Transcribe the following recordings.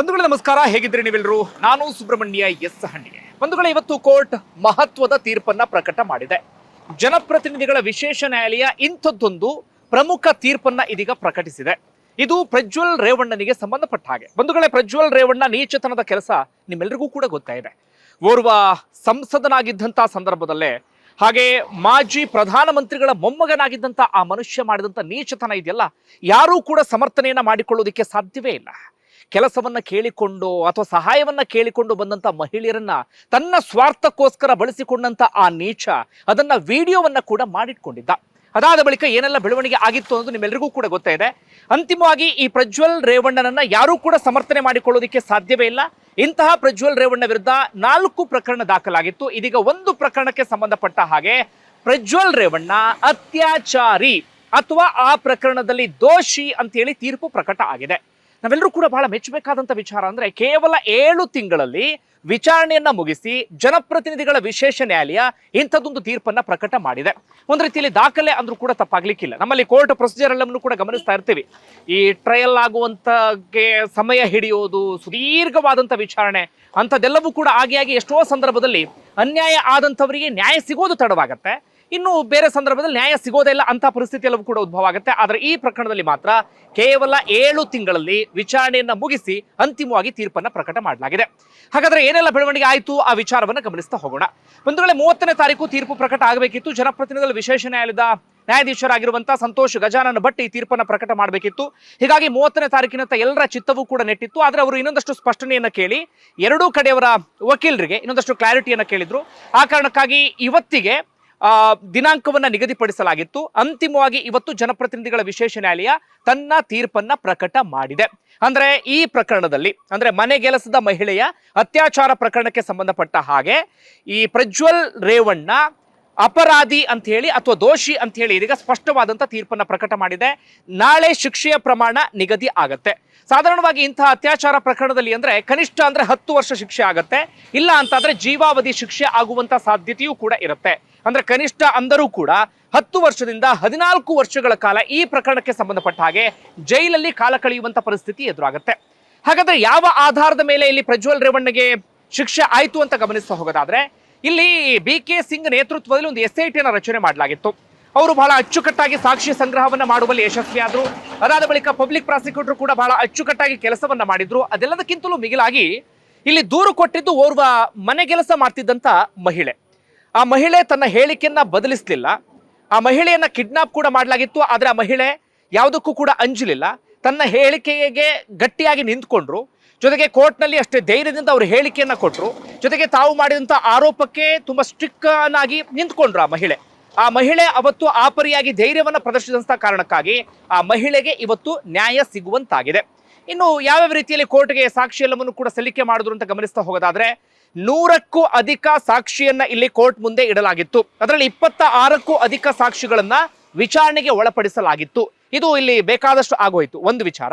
ಬಂಧುಗಳೇ ನಮಸ್ಕಾರ ಹೇಗಿದ್ರೆ ನೀವೆಲ್ಲರೂ? ನಾನು ಸುಬ್ರಹ್ಮಣ್ಯ ಎಸ್ ಹಣ್ಣಿಗೆ. ಬಂಧುಗಳ, ಇವತ್ತು ಕೋರ್ಟ್ ಮಹತ್ವದ ತೀರ್ಪನ್ನ ಪ್ರಕಟ ಮಾಡಿದೆ. ಜನಪ್ರತಿನಿಧಿಗಳ ವಿಶೇಷ ನ್ಯಾಯಾಲಯ ಇಂಥದ್ದೊಂದು ಪ್ರಮುಖ ತೀರ್ಪನ್ನ ಇದೀಗ ಪ್ರಕಟಿಸಿದೆ. ಇದು ಪ್ರಜ್ವಲ್ ರೇವಣ್ಣನಿಗೆ ಸಂಬಂಧಪಟ್ಟ ಹಾಗೆ. ಬಂಧುಗಳೇ, ಪ್ರಜ್ವಲ್ ರೇವಣ್ಣ ನೀಚತನದ ಕೆಲಸ ನಿಮ್ಮೆಲ್ಲರಿಗೂ ಕೂಡ ಗೊತ್ತಾ ಇದೆ. ಓರ್ವ ಸಂಸದನಾಗಿದ್ದಂಥ ಸಂದರ್ಭದಲ್ಲೇ, ಹಾಗೆ ಮಾಜಿ ಪ್ರಧಾನಮಂತ್ರಿಗಳ ಮೊಮ್ಮಗನಾಗಿದ್ದಂಥ ಆ ಮನುಷ್ಯ ಮಾಡಿದಂಥ ನೀಚತನ ಇದೆಯಲ್ಲ, ಯಾರೂ ಕೂಡ ಸಮರ್ಥನೆಯನ್ನ ಮಾಡಿಕೊಳ್ಳೋದಕ್ಕೆ ಸಾಧ್ಯವೇ ಇಲ್ಲ. ಕೆಲಸವನ್ನ ಕೇಳಿಕೊಂಡು ಅಥವಾ ಸಹಾಯವನ್ನು ಕೇಳಿಕೊಂಡು ಬಂದಂಥ ಮಹಿಳೆಯರನ್ನು ತನ್ನ ಸ್ವಾರ್ಥಕ್ಕೋಸ್ಕರ ಬಳಸಿಕೊಂಡಂಥ ಆ ನೀಚ ಅದನ್ನು ವಿಡಿಯೋವನ್ನು ಕೂಡ ಮಾಡಿಟ್ಕೊಂಡಿದ್ದ. ಅದಾದ ಬಳಿಕ ಏನೆಲ್ಲ ಬೆಳವಣಿಗೆ ಆಗಿತ್ತು ಅನ್ನೋದು ನಿಮ್ಮೆಲ್ಲರಿಗೂ ಕೂಡ ಗೊತ್ತಾ ಇದೆ. ಅಂತಿಮವಾಗಿ ಈ ಪ್ರಜ್ವಲ್ ರೇವಣ್ಣನನ್ನ ಯಾರೂ ಕೂಡ ಸಮರ್ಥನೆ ಮಾಡಿಕೊಳ್ಳೋದಕ್ಕೆ ಸಾಧ್ಯವೇ ಇಲ್ಲ. ಇಂತಹ ಪ್ರಜ್ವಲ್ ರೇವಣ್ಣ ವಿರುದ್ಧ ನಾಲ್ಕು ಪ್ರಕರಣ ದಾಖಲಾಗಿತ್ತು. ಇದೀಗ ಒಂದು ಪ್ರಕರಣಕ್ಕೆ ಸಂಬಂಧಪಟ್ಟ ಹಾಗೆ ಪ್ರಜ್ವಲ್ ರೇವಣ್ಣ ಅತ್ಯಾಚಾರಿ ಅಥವಾ ಆ ಪ್ರಕರಣದಲ್ಲಿ ದೋಷಿ ಅಂತೇಳಿ ತೀರ್ಪು ಪ್ರಕಟ ಆಗಿದೆ. ನಾವೆಲ್ಲರೂ ಕೂಡ ಬಹಳ ಮೆಚ್ಚಬೇಕಾದಂಥ ವಿಚಾರ ಅಂದ್ರೆ ಕೇವಲ ಏಳು ತಿಂಗಳಲ್ಲಿ ವಿಚಾರಣೆಯನ್ನ ಮುಗಿಸಿ ಜನಪ್ರತಿನಿಧಿಗಳ ವಿಶೇಷ ನ್ಯಾಯಾಲಯ ಇಂಥದ್ದೊಂದು ತೀರ್ಪನ್ನ ಪ್ರಕಟ ಮಾಡಿದೆ. ಒಂದು ರೀತಿಯಲ್ಲಿ ದಾಖಲೆ ಅಂದ್ರೂ ಕೂಡ ತಪ್ಪಾಗ್ಲಿಕ್ಕಿಲ್ಲ. ನಮ್ಮಲ್ಲಿ ಕೋರ್ಟ್ ಪ್ರೊಸೀಜರ್ ಎಲ್ಲವನ್ನು ಕೂಡ ಗಮನಿಸ್ತಾ ಇರ್ತೀವಿ. ಈ ಟ್ರಯಲ್ ಆಗುವಂತಗೆ ಸಮಯ ಹಿಡಿಯೋದು, ಸುದೀರ್ಘವಾದಂತ ವಿಚಾರಣೆ ಅಂಥದ್ದೆಲ್ಲವೂ ಕೂಡ ಆಗಿ ಆಗಿ ಎಷ್ಟೋ ಸಂದರ್ಭದಲ್ಲಿ ಅನ್ಯಾಯ ಆದಂಥವರಿಗೆ ನ್ಯಾಯ ಸಿಗೋದು ತಡವಾಗತ್ತೆ. ಇನ್ನು ಬೇರೆ ಸಂದರ್ಭದಲ್ಲಿ ನ್ಯಾಯ ಸಿಗೋದೇ ಇಲ್ಲ ಅಂತ ಪರಿಸ್ಥಿತಿಯಲ್ಲೂ ಕೂಡ ಉದ್ಭವ ಆಗುತ್ತೆ. ಆದರೆ ಈ ಪ್ರಕರಣದಲ್ಲಿ ಮಾತ್ರ ಕೇವಲ ಏಳು ತಿಂಗಳಲ್ಲಿ ವಿಚಾರಣೆಯನ್ನ ಮುಗಿಸಿ ಅಂತಿಮವಾಗಿ ತೀರ್ಪನ್ನ ಪ್ರಕಟ ಮಾಡಲಾಗಿದೆ. ಹಾಗಾದ್ರೆ ಏನೆಲ್ಲ ಬೆಳವಣಿಗೆ ಆಯಿತು? ಆ ವಿಚಾರವನ್ನು ಗಮನಿಸ್ತಾ ಹೋಗೋಣ. ಒಂದು ವೇಳೆ ಮೂವತ್ತನೇ ತಾರೀಕು ತೀರ್ಪು ಪ್ರಕಟ ಆಗಬೇಕಿತ್ತು. ಜನಪ್ರತಿನಿಧಿಗಳ ವಿಶೇಷ ನ್ಯಾಯಾಲಯದ ನ್ಯಾಯಾಧೀಶರಾಗಿರುವಂತಹ ಸಂತೋಷ್ ಗಜಾನನ ಭಟ್ ಈ ತೀರ್ಪನ್ನ ಪ್ರಕಟ ಮಾಡಬೇಕಿತ್ತು. ಹೀಗಾಗಿ ಮೂವತ್ತನೇ ತಾರೀಕಿನಂತ ಎಲ್ಲರ ಚಿತ್ತವೂ ಕೂಡ ನೆಟ್ಟಿತ್ತು. ಆದರೆ ಅವರು ಇನ್ನೊಂದಷ್ಟು ಸ್ಪಷ್ಟನೆಯನ್ನು ಕೇಳಿ, ಎರಡೂ ಕಡೆಯವರ ವಕೀಲರಿಗೆ ಇನ್ನೊಂದಷ್ಟು ಕ್ಲಾರಿಟಿಯನ್ನ ಕೇಳಿದ್ರು. ಆ ಕಾರಣಕ್ಕಾಗಿ ಇವತ್ತಿಗೆ ದಿನಾಂಕವನ್ನ ನಿಗದಿಪಡಿಸಲಾಗಿತ್ತು. ಅಂತಿಮವಾಗಿ ಇವತ್ತು ಜನಪ್ರತಿನಿಧಿಗಳ ವಿಶೇಷ ನ್ಯಾಯಾಲಯ ತನ್ನ ತೀರ್ಪನ್ನ ಪ್ರಕಟ ಮಾಡಿದೆ. ಅಂದ್ರೆ ಈ ಪ್ರಕರಣದಲ್ಲಿ, ಅಂದ್ರೆ ಮನೆಗೆಲಸದ ಮಹಿಳೆಯ ಅತ್ಯಾಚಾರ ಪ್ರಕರಣಕ್ಕೆ ಸಂಬಂಧಪಟ್ಟ ಹಾಗೆ ಈ ಪ್ರಜ್ವಲ್ ರೇವಣ್ಣ ಅಪರಾಧಿ ಅಂತ ಹೇಳಿ ಅಥವಾ ದೋಷಿ ಅಂತ ಹೇಳಿ ಇದೀಗ ಸ್ಪಷ್ಟವಾದಂಥ ತೀರ್ಪನ್ನ ಪ್ರಕಟ ಮಾಡಿದೆ. ನಾಳೆ ಶಿಕ್ಷೆಯ ಪ್ರಮಾಣ ನಿಗದಿ ಆಗತ್ತೆ. ಸಾಧಾರಣವಾಗಿ ಇಂತಹ ಅತ್ಯಾಚಾರ ಪ್ರಕರಣದಲ್ಲಿ ಅಂದ್ರೆ ಕನಿಷ್ಠ ಅಂದ್ರೆ ಹತ್ತು ವರ್ಷ ಶಿಕ್ಷೆ ಆಗತ್ತೆ. ಇಲ್ಲ ಅಂತಂದ್ರೆ ಜೀವಾವಧಿ ಶಿಕ್ಷೆ ಆಗುವಂತ ಸಾಧ್ಯತೆಯೂ ಕೂಡ ಇರುತ್ತೆ. ಅಂದ್ರೆ ಕನಿಷ್ಠ ಅಂದರೂ ಕೂಡ ಹತ್ತು ವರ್ಷದಿಂದ ಹದಿನಾಲ್ಕು ವರ್ಷಗಳ ಕಾಲ ಈ ಪ್ರಕರಣಕ್ಕೆ ಸಂಬಂಧಪಟ್ಟ ಹಾಗೆ ಜೈಲಲ್ಲಿ ಕಾಲ ಕಳೆಯುವಂತ ಪರಿಸ್ಥಿತಿ ಎದುರಾಗುತ್ತೆ. ಹಾಗಾದ್ರೆ ಯಾವ ಆಧಾರದ ಮೇಲೆ ಇಲ್ಲಿ ಪ್ರಜ್ವಲ್ ರೇವಣ್ಣಗೆ ಶಿಕ್ಷೆ ಆಯ್ತು ಅಂತ ಗಮನಿಸ್ತಾ ಹೋಗೋದಾದ್ರೆ, ಇಲ್ಲಿ ಬಿ ಕೆ ಸಿಂಗ್ ನೇತೃತ್ವದಲ್ಲಿ ಒಂದು ಎಸ್ ಐ ಟಿಯನ್ನು ರಚನೆ ಮಾಡಲಾಗಿತ್ತು. ಅವರು ಬಹಳ ಅಚ್ಚುಕಟ್ಟಾಗಿ ಸಾಕ್ಷಿ ಸಂಗ್ರಹವನ್ನ ಮಾಡುವಲ್ಲಿ ಯಶಸ್ವಿಯಾದ್ರು ಅದಾದ ಬಳಿಕ ಪಬ್ಲಿಕ್ ಪ್ರಾಸಿಕ್ಯೂಟರ್ ಕೂಡ ಬಹಳ ಅಚ್ಚುಕಟ್ಟಾಗಿ ಕೆಲಸವನ್ನ ಮಾಡಿದ್ರು. ಅದೆಲ್ಲದಕ್ಕಿಂತಲೂ ಮಿಗಿಲಾಗಿ ಇಲ್ಲಿ ದೂರು ಕೊಟ್ಟಿದ್ದು ಓರ್ವ ಮನೆ ಕೆಲಸ ಮಾಡ್ತಿದ್ದಂತ ಮಹಿಳೆ. ಆ ಮಹಿಳೆ ತನ್ನ ಹೇಳಿಕೆಯನ್ನ ಬದಲಿಸಲಿಲ್ಲ. ಆ ಮಹಿಳೆಯನ್ನ ಕಿಡ್ನಾಪ್ ಕೂಡ ಮಾಡಲಾಗಿತ್ತು, ಆದರೆ ಆ ಮಹಿಳೆ ಯಾವುದಕ್ಕೂ ಕೂಡ ಅಂಜಲಿಲ್ಲ. ತನ್ನ ಹೇಳಿಕೆಗೆ ಗಟ್ಟಿಯಾಗಿ ನಿಂತ್ಕೊಂಡ್ರು. ಜೊತೆಗೆ ಕೋರ್ಟ್ನಲ್ಲಿ ಅಷ್ಟೇ ಧೈರ್ಯದಿಂದ ಅವರು ಹೇಳಿಕೆಯನ್ನು ಕೊಟ್ಟರು ಜೊತೆಗೆ ತಾವು ಮಾಡಿದಂಥ ಆರೋಪಕ್ಕೆ ತುಂಬ ಸ್ಟ್ರಿಕ್ಕನಾಗಿ ನಿಂತ್ಕೊಂಡ್ರು ಆ ಮಹಿಳೆ. ಆ ಮಹಿಳೆ ಅವತ್ತು ಆಪರಿಯಾಗಿ ಧೈರ್ಯವನ್ನು ಪ್ರದರ್ಶಿಸಿದಂಥ ಕಾರಣಕ್ಕಾಗಿ ಆ ಮಹಿಳೆಗೆ ಇವತ್ತು ನ್ಯಾಯ ಸಿಗುವಂತಾಗಿದೆ. ಇನ್ನು ಯಾವ್ಯಾವ ರೀತಿಯಲ್ಲಿ ಕೋರ್ಟ್ಗೆ ಸಾಕ್ಷಿ ಎಲ್ಲವನ್ನು ಕೂಡ ಸಲ್ಲಿಕೆ ಮಾಡಿದ್ರು ಅಂತ ಗಮನಿಸ್ತಾ ಹೋಗೋದಾದ್ರೆ ನೂರಕ್ಕೂ ಅಧಿಕ ಸಾಕ್ಷಿಯನ್ನ ಇಲ್ಲಿ ಕೋರ್ಟ್ ಮುಂದೆ ಇಡಲಾಗಿತ್ತು. ಅದರಲ್ಲಿ ಇಪ್ಪತ್ತ ಆರಕ್ಕೂ ಅಧಿಕ ಸಾಕ್ಷಿಗಳನ್ನ ವಿಚಾರಣೆಗೆ ಒಳಪಡಿಸಲಾಗಿತ್ತು. ಇದು ಇಲ್ಲಿ ಬೇಕಾದಷ್ಟು ಆಗೋಯ್ತು. ಒಂದು ವಿಚಾರ,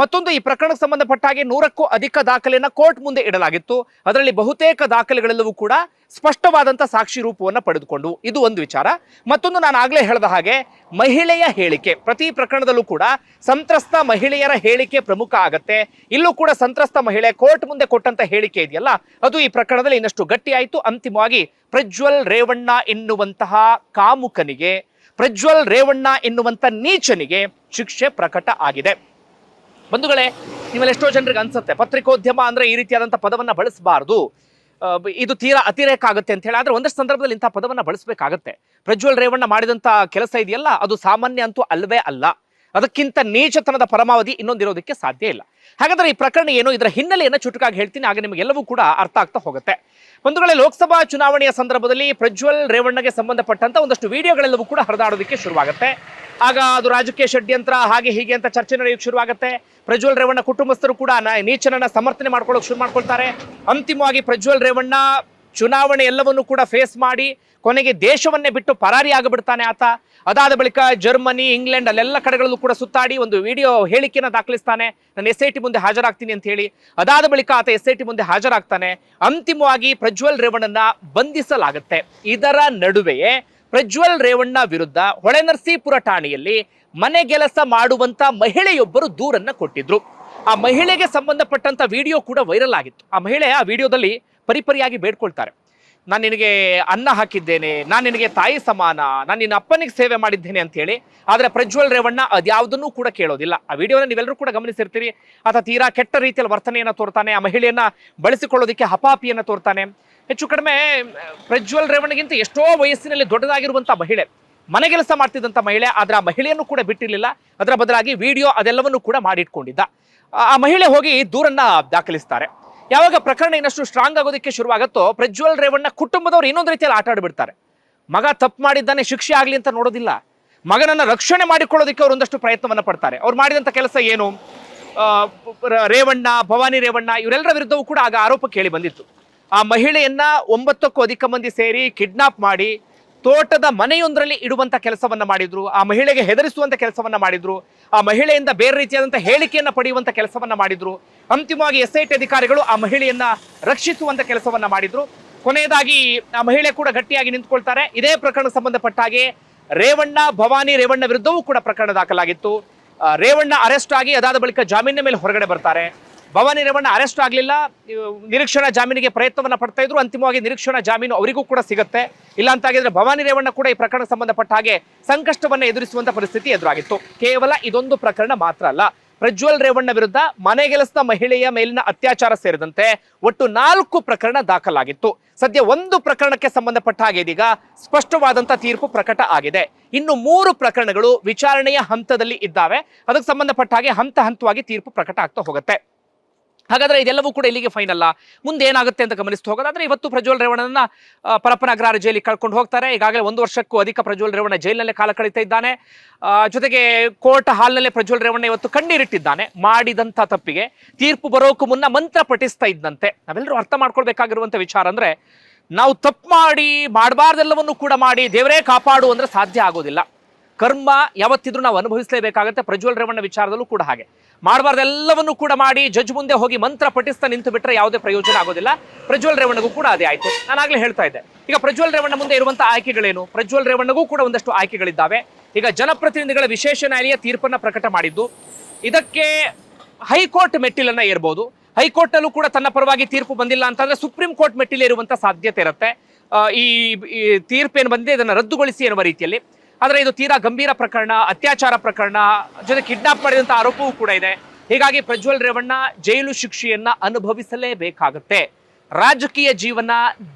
ಮತ್ತೊಂದು ಈ ಪ್ರಕರಣಕ್ಕೆ ಸಂಬಂಧಪಟ್ಟ ಹಾಗೆ ನೂರಕ್ಕೂ ಅಧಿಕ ದಾಖಲೆಯನ್ನು ಕೋರ್ಟ್ ಮುಂದೆ ಇಡಲಾಗಿತ್ತು. ಅದರಲ್ಲಿ ಬಹುತೇಕ ದಾಖಲೆಗಳೆಲ್ಲವೂ ಕೂಡ ಸ್ಪಷ್ಟವಾದಂಥ ಸಾಕ್ಷಿ ರೂಪವನ್ನು ಪಡೆದುಕೊಂಡು ಇದು ಒಂದು ವಿಚಾರ. ಮತ್ತೊಂದು ನಾನು ಆಗ್ಲೇ ಹೇಳಿದ ಹಾಗೆ, ಮಹಿಳೆಯ ಹೇಳಿಕೆ. ಪ್ರತಿ ಪ್ರಕರಣದಲ್ಲೂ ಕೂಡ ಸಂತ್ರಸ್ತ ಮಹಿಳೆಯರ ಹೇಳಿಕೆ ಪ್ರಮುಖ ಆಗತ್ತೆ. ಇಲ್ಲೂ ಕೂಡ ಸಂತ್ರಸ್ತ ಮಹಿಳೆ ಕೋರ್ಟ್ ಮುಂದೆ ಕೊಟ್ಟಂತ ಹೇಳಿಕೆ ಇದೆಯಲ್ಲ, ಅದು ಈ ಪ್ರಕರಣದಲ್ಲಿ ಇನ್ನಷ್ಟು ಗಟ್ಟಿಯಾಯಿತು. ಅಂತಿಮವಾಗಿ ಪ್ರಜ್ವಲ್ ರೇವಣ್ಣ ಎನ್ನುವಂತಹ ಕಾಮುಕನಿಗೆ ಪ್ರಜ್ವಲ್ ರೇವಣ್ಣ ಎನ್ನುವಂತ ನೀಚನಿಗೆ ಶಿಕ್ಷೆ ಪ್ರಕಟ ಆಗಿದೆ. ಬಂಧುಗಳೇ ನಿಮ್ಮಲ್ಲಿ ಎಷ್ಟೋ ಜನರಿಗೆ ಅನ್ಸುತ್ತೆ, ಪತ್ರಿಕೋದ್ಯಮ ಅಂದ್ರೆ ಈ ರೀತಿಯಾದಂಥ ಪದವನ್ನ ಬಳಸಬಾರ್ದು. ಇದು ತೀರಾ ಅತಿರೇಕ ಆಗುತ್ತೆ ಅಂತ ಹೇಳಿ, ಆದ್ರೆ ಒಂದಷ್ಟು ಸಂದರ್ಭದಲ್ಲಿ ಇಂಥ ಪದವನ್ನ ಬಳಸಬೇಕಾಗತ್ತೆ. ಪ್ರಜ್ವಲ್ ರೇವಣ್ಣ ಮಾಡಿದಂಥ ಕೆಲಸ ಇದೆಯಲ್ಲ, ಅದು ಸಾಮಾನ್ಯ ಅಂತೂ ಅಲ್ಲವೇ ಅಲ್ಲ. ಅದಕ್ಕಿಂತ ನೀಚತನದ ಪರಮಾವಧಿ ಇನ್ನೊಂದಿರೋದಕ್ಕೆ ಸಾಧ್ಯ ಇಲ್ಲ. ಹಾಗಾದ್ರೆ ಈ ಪ್ರಕರಣ ಏನು? ಇದರ ಹಿನ್ನೆಲೆಯನ್ನು ಚುಟುಕಾಗಿ ಹೇಳ್ತೀನಿ. ಆಗ ನಿಮಗೆಲ್ಲವೂ ಕೂಡ ಅರ್ಥ ಆಗ್ತಾ ಹೋಗುತ್ತೆ. ಒಂದು ವೇಳೆ ಲೋಕಸಭಾ ಚುನಾವಣೆಯ ಸಂದರ್ಭದಲ್ಲಿ ಪ್ರಜ್ವಲ್ ರೇವಣ್ಣಗೆ ಸಂಬಂಧಪಟ್ಟಂತ ಒಂದಷ್ಟು ವಿಡಿಯೋಗಳೆಲ್ಲವೂ ಕೂಡ ಹರಿದಾಡೋದಕ್ಕೆ ಶುರುವಾಗುತ್ತೆ. ಆಗ ಅದು ರಾಜಕೀಯ ಷಡ್ಯಂತ್ರ, ಹಾಗೆ ಹೀಗೆ ಅಂತ ಚರ್ಚೆ ನಡೆಯೋಕೆ ಶುರುವಾಗುತ್ತೆ. ಪ್ರಜ್ವಲ್ ರೇವಣ್ಣ ಕುಟುಂಬಸ್ಥರು ಕೂಡ ನೀಚನನ್ನ ಸಮರ್ಥನೆ ಮಾಡ್ಕೊಳ್ಳೋಕೆ ಶುರು ಮಾಡ್ಕೊಳ್ತಾರೆ. ಅಂತಿಮವಾಗಿ ಪ್ರಜ್ವಲ್ ರೇವಣ್ಣ ಚುನಾವಣೆ ಎಲ್ಲವನ್ನೂ ಕೂಡ ಫೇಸ್ ಮಾಡಿ ಕೊನೆಗೆ ದೇಶವನ್ನೇ ಬಿಟ್ಟು ಪರಾರಿ ಆಗಿಬಿಡ್ತಾನೆ ಆತ. ಅದಾದ ಬಳಿಕ ಜರ್ಮನಿ, ಇಂಗ್ಲೆಂಡ್ ಅಲ್ಲೆಲ್ಲ ಕಡೆಗಳಲ್ಲೂ ಕೂಡ ಸುತ್ತಾಡಿ ಒಂದು ವಿಡಿಯೋ ಹೇಳಿಕೆಯನ್ನು ದಾಖಲಿಸ್ತಾನೆ. ನಾನು ಎಸ್ ಐ ಟಿ ಮುಂದೆ ಹಾಜರಾಗ್ತೀನಿ ಅಂತ ಹೇಳಿ. ಅದಾದ ಬಳಿಕ ಆತ ಎಸ್ ಐ ಟಿ ಮುಂದೆ ಹಾಜರಾಗ್ತಾನೆ. ಅಂತಿಮವಾಗಿ ಪ್ರಜ್ವಲ್ ರೇವಣ್ಣನ ಬಂಧಿಸಲಾಗುತ್ತೆ. ಇದರ ನಡುವೆಯೇ ಪ್ರಜ್ವಲ್ ರೇವಣ್ಣ ವಿರುದ್ಧ ಹೊಳೆನರಸೀಪುರ ಠಾಣೆಯಲ್ಲಿ ಮನೆಗೆಲಸ ಮಾಡುವಂತ ಮಹಿಳೆಯೊಬ್ಬರು ದೂರನ್ನ ಕೊಟ್ಟಿದ್ರು. ಆ ಮಹಿಳೆಗೆ ಸಂಬಂಧಪಟ್ಟಂತ ವಿಡಿಯೋ ಕೂಡ ವೈರಲ್ ಆಗಿತ್ತು. ಆ ಮಹಿಳೆ ಆ ವಿಡಿಯೋದಲ್ಲಿ ಪರಿಪರಿಯಾಗಿ ಬೇಡ್ಕೊಳ್ತಾರೆ. ನಾನು ನಿನಗೆ ಅನ್ನ ಹಾಕಿದ್ದೇನೆ, ನಾನು ನಿನಗೆ ತಾಯಿ ಸಮಾನ, ನಾನು ನಿನ್ನ ಅಪ್ಪನಿಗೆ ಸೇವೆ ಮಾಡಿದ್ದೇನೆ ಅಂತ ಹೇಳಿ ಆದರೆ ಪ್ರಜ್ವಲ್ ರೇವಣ್ಣ ಅದ್ಯಾವುದನ್ನೂ ಕೂಡ ಕೇಳೋದಿಲ್ಲ. ಆ ವಿಡಿಯೋನ ನೀವೆಲ್ಲರೂ ಕೂಡ ಗಮನಿಸಿರ್ತೀರಿ. ಆತ ತೀರಾ ಕೆಟ್ಟ ರೀತಿಯಲ್ಲಿ ವರ್ತನೆಯನ್ನು ತೋರ್ತಾನೆ, ಆ ಮಹಿಳೆಯನ್ನ ಬಳಸಿಕೊಳ್ಳೋದಕ್ಕೆ ಹಪಾಪಿಯನ್ನು ತೋರ್ತಾನೆ. ಹೆಚ್ಚು ಕಡಿಮೆ, ಪ್ರಜ್ವಲ್ ರೇವಣ್ಣಗಿಂತ ಎಷ್ಟೋ ವಯಸ್ಸಿನಲ್ಲಿ ದೊಡ್ಡದಾಗಿರುವಂಥ ಮಹಿಳೆ ಮನೆಗೆಲಸ ಮಾಡ್ತಿದ್ದಂಥ ಮಹಿಳೆ, ಆದರೆ ಆ ಮಹಿಳೆಯನ್ನು ಕೂಡ ಬಿಟ್ಟಿರಲಿಲ್ಲ. ಅದರ ಬದಲಾಗಿ ವಿಡಿಯೋ ಅದೆಲ್ಲವನ್ನು ಕೂಡ ಮಾಡಿಟ್ಕೊಂಡಿದ್ದ. ಆ ಆ ಮಹಿಳೆ ಹೋಗಿ ದೂರನ್ನು ದಾಖಲಿಸ್ತಾರೆ. ಯಾವಾಗ ಪ್ರಕರಣ ಇನ್ನಷ್ಟು ಸ್ಟ್ರಾಂಗ್ ಆಗೋದಕ್ಕೆ ಶುರುವಾಗುತ್ತೋ, ಪ್ರಜ್ವಲ್ ರೇವಣ್ಣ ಕುಟುಂಬದವರು ಇನ್ನೊಂದು ರೀತಿಯಲ್ಲಿ ಆಟ ಆಡಿಬಿಡ್ತಾರೆ. ಮಗ ತಪ್ಪು ಮಾಡಿದ್ದಾನೆ, ಶಿಕ್ಷೆ ಆಗಲಿ ಅಂತ ನೋಡೋದಿಲ್ಲ. ಮಗನನ್ನು ರಕ್ಷಣೆ ಮಾಡಿಕೊಳ್ಳೋದಕ್ಕೆ ಅವರು ಒಂದಷ್ಟು ಪ್ರಯತ್ನವನ್ನು ಪಡ್ತಾರೆ. ಅವ್ರು ಮಾಡಿದಂಥ ಕೆಲಸ ಏನು? ರೇವಣ್ಣ, ಭವಾನಿ ರೇವಣ್ಣ, ಇವರೆಲ್ಲರ ವಿರುದ್ಧವೂ ಕೂಡ ಆಗ ಆರೋಪ ಕೇಳಿ ಬಂದಿತ್ತು. ಆ ಮಹಿಳೆಯನ್ನ ಒಂಬತ್ತಕ್ಕೂ ಅಧಿಕ ಮಂದಿ ಸೇರಿ ಕಿಡ್ನಾಪ್ ಮಾಡಿ ತೋಟದ ಮನೆಯೊಂದರಲ್ಲಿ ಇಡುವಂತ ಕೆಲಸವನ್ನ ಮಾಡಿದ್ರು, ಆ ಮಹಿಳೆಗೆ ಹೆದರಿಸುವಂತ ಕೆಲಸವನ್ನ ಮಾಡಿದ್ರು, ಆ ಮಹಿಳೆಯಿಂದ ಬೇರೆ ರೀತಿಯಾದಂತಹ ಹೇಳಿಕೆಯನ್ನ ಪಡೆಯುವಂತ ಕೆಲಸವನ್ನ ಮಾಡಿದ್ರು, ಅಂತಿಮವಾಗಿ ಎಸ್ ಐ ಟಿ ಅಧಿಕಾರಿಗಳು ಆ ಮಹಿಳೆಯನ್ನ ರಕ್ಷಿಸುವಂತ ಕೆಲಸವನ್ನ ಮಾಡಿದ್ರು. ಕೊನೆಯದಾಗಿ ಆ ಮಹಿಳೆ ಕೂಡ ಗಟ್ಟಿಯಾಗಿ ನಿಂತ್ಕೊಳ್ತಾರೆ. ಇದೇ ಪ್ರಕರಣ ಸಂಬಂಧಪಟ್ಟ ಹಾಗೆ ರೇವಣ್ಣ, ಭವಾನಿ, ರೇವಣ್ಣ ವಿರುದ್ಧವೂ ಕೂಡ ಪ್ರಕರಣ ದಾಖಲಾಗಿತ್ತು. ರೇವಣ್ಣ ಅರೆಸ್ಟ್ ಆಗಿ ಅದಾದ ಬಳಿಕ ಜಾಮೀನಿನ ಮೇಲೆ ಹೊರಗಡೆ ಬರ್ತಾರೆ. ಭವಾನಿ ರೇವಣ್ಣ ಅರೆಸ್ಟ್ ಆಗಲಿಲ್ಲ. ನಿರೀಕ್ಷಣಾ ಜಾಮೀನಿಗೆ ಪ್ರಯತ್ನವನ್ನು ಪಡ್ತಾ ಇದ್ರು. ಅಂತಿಮವಾಗಿ ನಿರೀಕ್ಷಣಾ ಜಾಮೀನು ಅವರಿಗೂ ಕೂಡ ಸಿಗುತ್ತೆ. ಇಲ್ಲ ಅಂತಾಗಿದ್ರೆ ಭವಾನಿ ರೇವಣ್ಣ ಕೂಡ ಈ ಪ್ರಕರಣಕ್ಕೆ ಸಂಬಂಧಪಟ್ಟ ಹಾಗೆ ಸಂಕಷ್ಟವನ್ನು ಎದುರಿಸುವಂತ ಪರಿಸ್ಥಿತಿ ಎದುರಾಗಿತ್ತು. ಕೇವಲ ಇದೊಂದು ಪ್ರಕರಣ ಮಾತ್ರ ಅಲ್ಲ. ಪ್ರಜ್ವಲ್ ರೇವಣ್ಣ ವಿರುದ್ಧ ಮನೆಗೆಲಸದ ಮಹಿಳೆಯ ಮೇಲಿನ ಅತ್ಯಾಚಾರ ಸೇರಿದಂತೆ ಒಟ್ಟು ನಾಲ್ಕು ಪ್ರಕರಣ ದಾಖಲಾಗಿತ್ತು. ಸದ್ಯ ಒಂದು ಪ್ರಕರಣಕ್ಕೆ ಸಂಬಂಧಪಟ್ಟ ಹಾಗೆ ಇದೀಗ ಸ್ಪಷ್ಟವಾದಂತ ತೀರ್ಪು ಪ್ರಕಟ ಆಗಿದೆ. ಇನ್ನು ಮೂರು ಪ್ರಕರಣಗಳು ವಿಚಾರಣೆಯ ಹಂತದಲ್ಲಿ ಇದ್ದಾವೆ. ಅದಕ್ಕೆ ಸಂಬಂಧಪಟ್ಟ ಹಾಗೆ ಹಂತ ಹಂತವಾಗಿ ತೀರ್ಪು ಪ್ರಕಟ ಆಗ್ತಾ ಹೋಗುತ್ತೆ. ಹಾಗಾದ್ರೆ ಇದೆಲ್ಲವೂ ಕೂಡ ಇಲ್ಲಿಗೆ ಫೈನ್ ಅಲ್ಲ. ಮುಂದೆ ಏನಾಗುತ್ತೆ ಅಂತ ಗಮನಿಸ್ತಾ ಹೋಗೋದಾದ್ರೆ ಇವತ್ತು ಪ್ರಜ್ವಲ್ ರೇವಣ್ಣನ ಪರಪ್ಪನ ಅಗ್ರಹಾರ ಜೈಲಿಗೆ ಕಳ್ಕೊಂಡು ಹೋಗ್ತಾರೆ. ಈಗಾಗಲೇ ಒಂದು ವರ್ಷಕ್ಕೂ ಅಧಿಕ ಪ್ರಜ್ವಲ್ ರೇವಣ್ಣ ಜೈಲಿನಲ್ಲೇ ಕಾಲ ಕಳೀತಾ ಇದ್ದಾನೆ. ಜೊತೆಗೆ ಕೋರ್ಟ್ ಹಾಲ್ನಲ್ಲೇ ಪ್ರಜ್ವಲ್ ರೇವಣ್ಣ ಇವತ್ತು ಕಣ್ಣೀರಿಟ್ಟಿದ್ದಾನೆ. ಮಾಡಿದಂಥ ತಪ್ಪಿಗೆ. ತೀರ್ಪು ಬರೋಕ್ಕೂ ಮುನ್ನ ಮಂತ್ರ ಪಠಿಸ್ತಾ ಇದ್ದಂತೆ. ನಾವೆಲ್ಲರೂ ಅರ್ಥ ಮಾಡ್ಕೊಳ್ಬೇಕಾಗಿರುವಂಥ ವಿಚಾರ ಅಂದ್ರೆ, ನಾವು ತಪ್ಪು ಮಾಡಿ, ಮಾಡಬಾರ್ದೆಲ್ಲವನ್ನು ಕೂಡ ಮಾಡಿ ದೇವರೇ ಕಾಪಾಡು ಅಂದ್ರೆ ಸಾಧ್ಯ ಆಗೋದಿಲ್ಲ. ಕರ್ಮ ಯಾವತ್ತಿದ್ರೂ ನಾವು ಅನುಭವಿಸಲೇಬೇಕಾಗುತ್ತೆ. ಪ್ರಜ್ವಲ್ ರೇವಣ್ಣ ವಿಚಾರದಲ್ಲೂ ಕೂಡ ಹಾಗೆ. ಮಾಡಬಾರ್ದೆಲ್ಲವನ್ನು ಕೂಡ ಮಾಡಿ ಜಜ್ ಮುಂದೆ ಹೋಗಿ ಮಂತ್ರ ಪಠಿಸ್ತಾ ನಿಂತು ಬಿಟ್ರೆ ಯಾವುದೇ ಪ್ರಯೋಜನ ಆಗೋದಿಲ್ಲ. ಪ್ರಜ್ವಲ್ ರೇವಣ್ಣಗೂ ಕೂಡ ಅದೇ ಆಯಿತು. ನಾನಾಗಲೇ ಹೇಳ್ತಾ ಇದ್ದೆ. ಈಗ ಪ್ರಜ್ವಲ್ ರೇವಣ್ಣ ಮುಂದೆ ಇರುವಂತಹ ಆಯ್ಕೆಗಳೇನು? ಪ್ರಜ್ವಲ್ ರೇವಣ್ಣಗೂ ಕೂಡ ಒಂದಷ್ಟು ಆಯ್ಕೆಗಳಿದ್ದಾವೆ. ಈಗ ಜನಪ್ರತಿನಿಧಿಗಳ ವಿಶೇಷ ನ್ಯಾಯಾಲಯ ತೀರ್ಪನ್ನ ಪ್ರಕಟ ಮಾಡಿದ್ದು. ಇದಕ್ಕೆ ಹೈಕೋರ್ಟ್ ಮೆಟ್ಟಿಲನ್ನ ಏರ್ಬೋದು. ಹೈಕೋರ್ಟ್ನಲ್ಲೂ ಕೂಡ ತನ್ನ ಪರವಾಗಿ ತೀರ್ಪು ಬಂದಿಲ್ಲ ಅಂತಂದ್ರೆ ಸುಪ್ರೀಂ ಕೋರ್ಟ್ ಮೆಟ್ಟಿಲೇ ಇರುವಂತ ಸಾಧ್ಯತೆ ಇರುತ್ತೆ. ಈ ತೀರ್ಪೇನು ಬಂದಿದೆ, ಇದನ್ನು ರದ್ದುಗೊಳಿಸಿ ಎನ್ನುವ ರೀತಿಯಲ್ಲಿ. ಆದರೆ ಇದು ತೀರಾ ಗಂಭೀರ ಪ್ರಕರಣ, ಅತ್ಯಾಚಾರ ಪ್ರಕರಣ, ಜೊತೆ ಕಿಡ್ನಾಪ್ ಮಾಡಿದಂಥ ಆರೋಪವೂ ಕೂಡ ಇದೆ. ಹೀಗಾಗಿ ಪ್ರಜ್ವಲ್ ರೇವಣ್ಣ ಜೈಲು ಶಿಕ್ಷೆಯನ್ನ ಅನುಭವಿಸಲೇಬೇಕಾಗುತ್ತೆ. ರಾಜಕೀಯ ಜೀವನ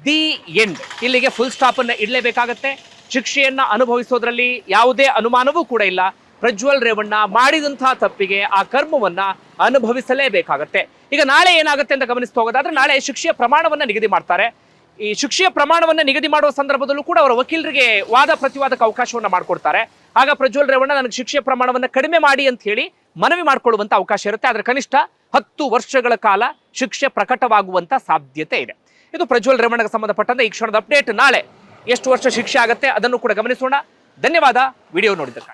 ದಿ ಎಂಡ್. ಇಲ್ಲಿಗೆ ಫುಲ್ ಸ್ಟಾಪ್ ಅನ್ನ ಇಡಲೇಬೇಕಾಗತ್ತೆ. ಶಿಕ್ಷೆಯನ್ನ ಅನುಭವಿಸೋದ್ರಲ್ಲಿ ಯಾವುದೇ ಅನುಮಾನವೂ ಕೂಡ ಇಲ್ಲ. ಪ್ರಜ್ವಲ್ ರೇವಣ್ಣ ಮಾಡಿದಂತಹ ತಪ್ಪಿಗೆ ಆ ಕರ್ಮವನ್ನ ಅನುಭವಿಸಲೇಬೇಕಾಗತ್ತೆ. ಈಗ ನಾಳೆ ಏನಾಗುತ್ತೆ ಅಂತ ಗಮನಿಸ್ತಾ ಹೋಗೋದಾದ್ರೆ ನಾಳೆ ಶಿಕ್ಷೆಯ ಪ್ರಮಾಣವನ್ನ ನಿಗದಿ ಮಾಡ್ತಾರೆ. ಈ ಶಿಕ್ಷೆಯ ಪ್ರಮಾಣವನ್ನ ನಿಗದಿ ಮಾಡುವ ಸಂದರ್ಭದಲ್ಲೂ ಕೂಡ ಅವರ ವಕೀಲರಿಗೆ ವಾದ ಪ್ರತಿವಾದಕ್ಕೆ ಅವಕಾಶವನ್ನ ಮಾಡಿಕೊಡ್ತಾರೆ. ಆಗ ಪ್ರಜ್ವಲ್ ರೇವಣ್ಣ, ನನಗೆ ಶಿಕ್ಷೆಯ ಪ್ರಮಾಣವನ್ನ ಕಡಿಮೆ ಮಾಡಿ ಅಂತ ಹೇಳಿ ಮನವಿ ಮಾಡಿಕೊಳ್ಳುವಂಥ ಅವಕಾಶ ಇರುತ್ತೆ. ಆದರೆ ಕನಿಷ್ಠ ಹತ್ತು ವರ್ಷಗಳ ಕಾಲ ಶಿಕ್ಷೆ ಪ್ರಕಟವಾಗುವಂತ ಸಾಧ್ಯತೆ ಇದೆ. ಇದು ಪ್ರಜ್ವಲ್ ರೇವಣ್ಣಗೆ ಸಂಬಂಧಪಟ್ಟಂತೆ ಈ ಕ್ಷಣದ ಅಪ್ಡೇಟ್ ನಾಳೆ ಎಷ್ಟು ವರ್ಷ ಶಿಕ್ಷೆ ಆಗುತ್ತೆ ಅದನ್ನು ಕೂಡ ಗಮನಿಸೋಣ. ಧನ್ಯವಾದ. ವಿಡಿಯೋ ನೋಡಿದ್ದಕ್ಕಾಗಿ.